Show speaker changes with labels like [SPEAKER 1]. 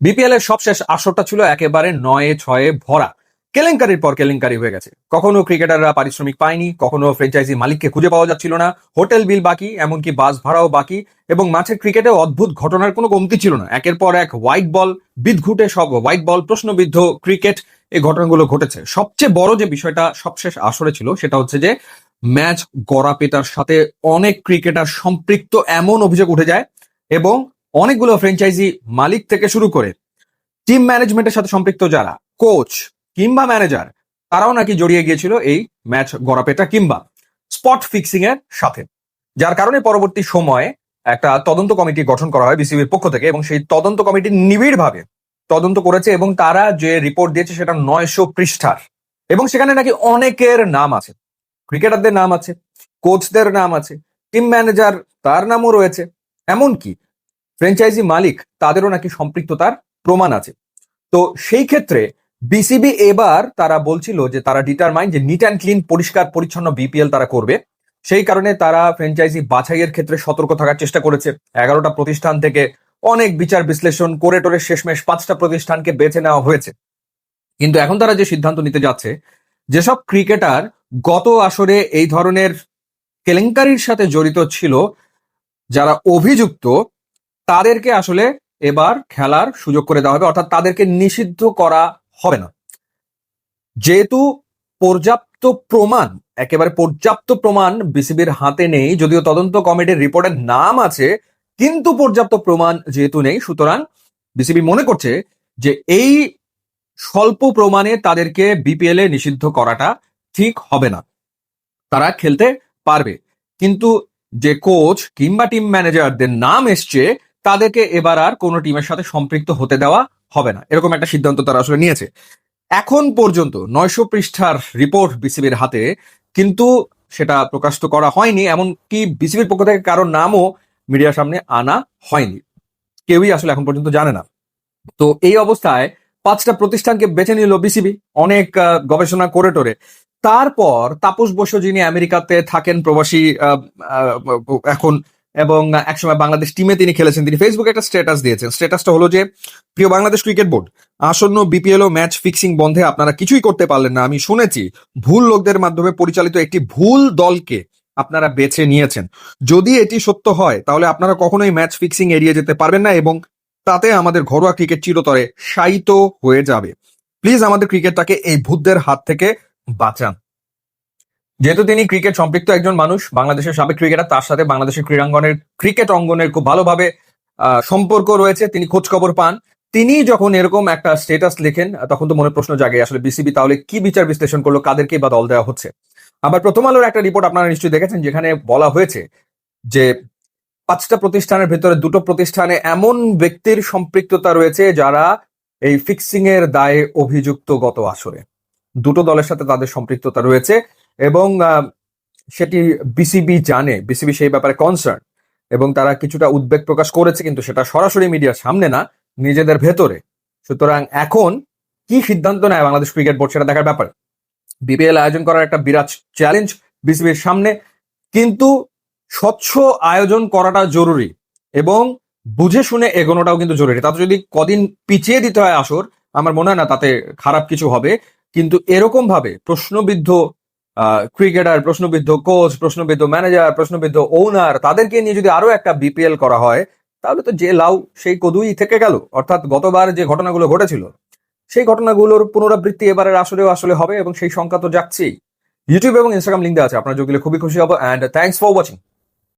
[SPEAKER 1] BPL এর সবশেষ আসরটা ছিল একেবারে নয়ে ছয়ে ভরা। কেলেঙ্কারির পর কেলেঙ্কারি হয়ে গেছে। কখনো ক্রিকেটাররা পারিশ্রমিক পায়নি, কখনো ফ্র্যাঞ্চাইজি মালিককে খুঁজে পাওয়া যাচ্ছিল না। হোটেল বিল বাকি, এমনকি বাস ভাড়াও বাকি, এবং মাঠের ক্রিকেটে অদ্ভুত ঘটনার কোনো কমতি ছিল না। একের পর এক হোয়াইট বল বিদঘুটে সব হোয়াইট বল প্রশ্নবিদ্ধ ক্রিকেট এই ঘটনাগুলো ঘটেছে। সবচেয়ে বড় যে বিষয়টা সবশেষ আসরে ছিল, সেটা হচ্ছে যে ম্যাচ গড়াপেটার সাথে অনেক ক্রিকেটার সম্পৃক্ত এমন অভিযোগ উঠে যায় এবং অনেকগুলো ফ্র্যাঞ্চাইজি মালিক থেকে শুরু করে টিম ম্যানেজমেন্টের সাথে সম্পৃক্ত যারা কোচ কিংবা ম্যানেজার তারাও নাকি জড়িয়ে গিয়েছিল এই ম্যাচ গড়াপেটা কিংবা স্পট ফিক্সিং এর সাথে। যার কারণে পরবর্তী সময়ে একটা তদন্ত কমিটি গঠন করা হয় বিসিবির পক্ষ থেকে এবং সেই তদন্ত কমিটি নিবিড়ভাবে তদন্ত করেছে এবং তারা যে রিপোর্ট দিয়েছে সেটা নয়শো পৃষ্ঠার এবং সেখানে নাকি অনেকের নাম আছে। ক্রিকেটারদের নাম আছে কোচদের নাম আছে টিম ম্যানেজার তার নামও রয়েছে। এমনকি ফ্র্যাঞ্চাইজি মালিক, তাদেরও নাকি সম্পৃক্ততার প্রমাণ আছে। তো সেই ক্ষেত্রে বিসিবি এবার তারা বলছিল যে তারা ডিটারমাইন যে নিট অ্যান্ড ক্লিন পরিষ্কার, পরিচ্ছন্ন বিপিএল তারা করবে। সেই কারণে তারা ফ্র্যাঞ্চাইজি বাছাইয়ের ক্ষেত্রে সতর্ক থাকার চেষ্টা করেছে। এগারোটা প্রতিষ্ঠান থেকে অনেক বিচার বিশ্লেষণ, করে টোরে শেষমেশ পাঁচটা প্রতিষ্ঠানকে বেছে নেওয়া হয়েছে। কিন্তু এখন তারা যে সিদ্ধান্ত নিতে যাচ্ছে, যেসব ক্রিকেটার গত আসরে এই ধরনের কেলেঙ্কারির সাথে জড়িত ছিল, যারা অভিযুক্ত তাদেরকে আসলে এবার খেলার সুযোগ করে দেওয়া হবে, অর্থাৎ তাদেরকে নিষিদ্ধ করা হবে না। যেহেতু পর্যাপ্ত প্রমাণ, একেবারে পর্যাপ্ত প্রমাণ বিসিবির হাতে নেই, যদিও তদন্ত কমিটির রিপোর্টের নাম আছে, কিন্তু পর্যাপ্ত প্রমাণ যেহেতু নেই, সুতরাং বিসিবি মনে করছে যে এই স্বল্প প্রমাণে তাদেরকে বিপিএল এ নিষিদ্ধ করাটা ঠিক হবে না। তারা খেলতে পারবে। কিন্তু যে কোচ কিংবা টিম ম্যানেজারদের নাম এসছে তাদেরকে এবার আর কোনো টিমের সাথে সম্পৃক্ত হতে দেওয়া হবে না। এরকম একটা সিদ্ধান্ত তারা আসলে নিয়েছে। এখন পর্যন্ত নয়শো পৃষ্ঠার রিপোর্ট বিসিবির হাতে কিন্তু সেটা প্রকাশ তো করা হয়নি, এমনকি বিসিবির পক্ষ থেকে কারোর নামও মিডিয়ার সামনে আনা হয়নি। কেউই আসলে এখন পর্যন্ত জানে না। তো এই অবস্থায় পাঁচটা প্রতিষ্ঠানকে বেছে নিল বিসিবি অনেক গবেষণা করে টোরে। তারপর তাপস বসু যিনি আমেরিকাতে থাকেন প্রবাসী এখন এবং একসময় বাংলাদেশ টিমে তিনি খেলেছেন। তিনি ফেসবুকে একটা স্ট্যাটাস দিয়েছেন। স্ট্যাটাসটা হলো যে, প্রিয় বাংলাদেশ ক্রিকেট বোর্ড আসন্ন বিপিএল ও ম্যাচ ফিক্সিং বন্ধে আপনারা কিছুই করতে পারলেন না। আমি শুনেছি ভুল লোকদের মাধ্যমে পরিচালিত একটি ভুল দলকে আপনারা বেছে নিয়েছেন। যদি এটি সত্য হয়, তাহলে আপনারা কখনোই ম্যাচ ফিক্সিং এড়িয়ে যেতে পারবেন না এবং তাতে আমাদের ঘরোয়া ক্রিকেট চিরতরে শায়িত হয়ে যাবে। প্লিজ আমাদের ক্রিকেটটাকে এই ভূতদের হাত থেকে বাঁচান। যেহেতু তিনি ক্রিকেট সম্পৃক্ত একজন মানুষ, বাংলাদেশের সাবেক ক্রিকেটার, তার সাথে বাংলাদেশের ক্রীড়াঙ্গনের, ক্রিকেট অঙ্গনের খুব ভালোভাবে সম্পর্ক রয়েছে, তিনি খোঁজ খবর পান। তিনি যখন এরকম একটা স্টেটাস লেখেন, তখন তো মনে প্রশ্ন জাগে, আসলে বিসিবি তাহলে কি বিচার বিশ্লেষণ করল, কাদেরকে বা দল দেওয়া হচ্ছে? আবার প্রথম আলোর একটা রিপোর্ট আপনারা নিশ্চয়ই দেখেছেন, যেখানে বলা হয়েছে যে, পাঁচটা প্রতিষ্ঠানের ভেতরে দুটো প্রতিষ্ঠানে এমন ব্যক্তির সম্পৃক্ততা রয়েছে যারা এই ফিক্সিং এর দায়ে অভিযুক্ত গত আসরে। দুটো দলের সাথে তাদের সম্পৃক্ততা রয়েছে। এবং সেটি বিসিবি জানে বিসিবি সেই ব্যাপারে কনসার্ন এবং তারা কিছুটা উদ্বেগ প্রকাশ করেছে, কিন্তু সেটা সরাসরি মিডিয়ার সামনে না, নিজেদের ভেতরে। সুতরাং এখন কি সিদ্ধান্ত নেয় বাংলাদেশ ক্রিকেট বোর্ড সেটা দেখার ব্যাপার? বিপিএল আয়োজন করার একটা বিরাট চ্যালেঞ্জ বিসিবির সামনে, কিন্তু স্বচ্ছ আয়োজন করাটা জরুরি, এবং বুঝে শুনে এগোনোটাও কিন্তু জরুরি। তাতে যদি কদিন পিছিয়ে দিতে হয় আসর, আমার মনে হয় না তাতে খারাপ কিছু হবে, কিন্তু এরকম ভাবে প্রশ্নবিদ্ধ ক্রিকেটার প্রশ্নবিদ্ধ কোচ প্রশ্নবিদ্ধ ম্যানেজার প্রশ্নবিদ্ধ ওনার তাদেরকে নিয়ে যদি আরও একটা বিপিএল করা হয়, তাহলে তো যে লাউ, সেই কদুই থেকে গেল। অর্থাৎ গতবার যে ঘটনাগুলো ঘটেছিল, সেই ঘটনাগুলোর পুনরাবৃত্তি এবারের আসলেও আসলে হবে এবং সেই সংখ্যা তো যাচ্ছেই। ইউটিউব এবং ইনস্টাগ্রাম লিঙ্ক দেওয়া আছে, আপনার যোগ দিলে খুবই খুশি হব অ্যান্ড থ্যাংকস ফর ওয়াচিং